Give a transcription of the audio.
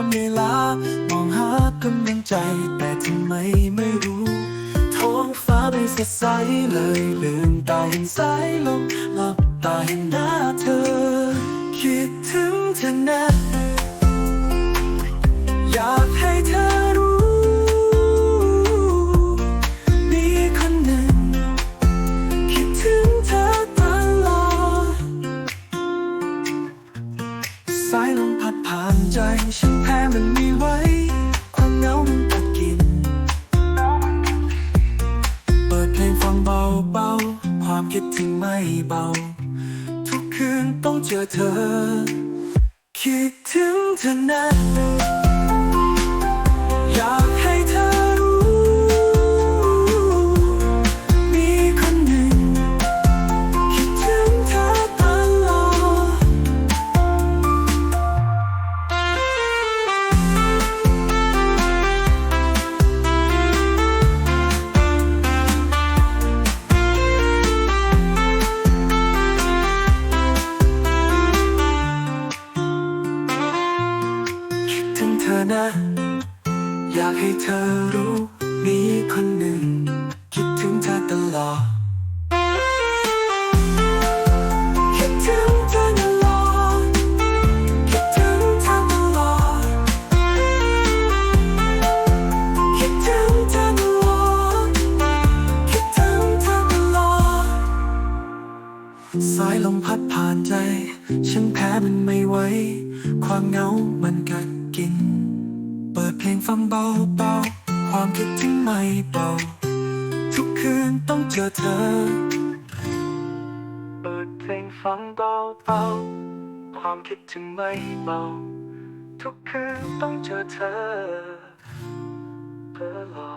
ควมเหอลามองหากำลังใจ แต่ทำไมไม่รู้ ท้องฟ้าไม่สดใสเลยลืมตาเห็นสายลมหลับตาเห็นหน้าเธอ คิดถึงเธอแน่อยากให้เธอรู้ มีคนหนึ่ง คิดถึงเธอตลอดสายลม ใจ ฉันแพ้มันไม่ไหวความเหงามันกัดกิน เปิดเพลงฟังเบาๆ ความคิดถึงไม่เบา ทุกคืนต้องเจอเธอ คิดถึงเธอนะอยาก ธอนะ อยากให้เธอรู้มีคนหนึ่งคิดถึงเธอตลอดคิดถึงเธอตลอดคิดถึงเธอตลอดคิดถึงเธอตลอดสายลมพัดผ่านใจ ฉันแพ้มันไม่ไหว ความเหงามันกัดกิน ลงฟังเบาๆ ความคิดถึงไม่เบา ทุกคืนต้องเจอเธอ เปิดเพลงฟังเบาๆ ความคิดถึงไม่เบา ทุกคืนต้องเจอเธอตลอ